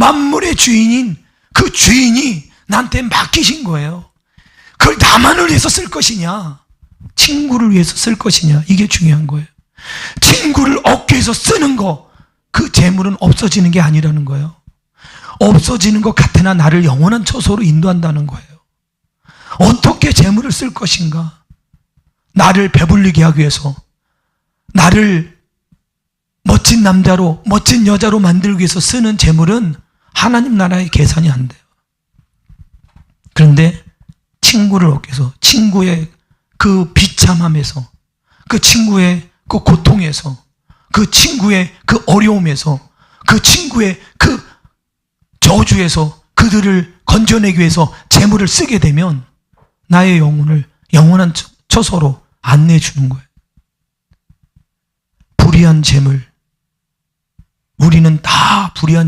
만물의 주인인 그 주인이 나한테 맡기신 거예요. 그걸 나만을 위해서 쓸 것이냐, 친구를 위해서 쓸 것이냐, 이게 중요한 거예요. 친구를 얻기 위해서 쓰는 거, 그 재물은 없어지는 게 아니라는 거예요. 없어지는 것 같으나 나를 영원한 처소로 인도한다는 거예요. 어떻게 재물을 쓸 것인가? 나를 배불리게 하기 위해서, 나를 멋진 남자로, 멋진 여자로 만들기 위해서 쓰는 재물은 하나님 나라의 계산이 안 돼요. 그런데 친구를 얻기 위해서, 친구의 그 비참함에서, 그 친구의 그 고통에서, 그 친구의 그 어려움에서, 그 친구의 그 저주에서 그들을 건져내기 위해서 재물을 쓰게 되면 나의 영혼을 영원한 처- 처소로 안내해 주는 거예요. 불의한 재물. 우리는 다 불의한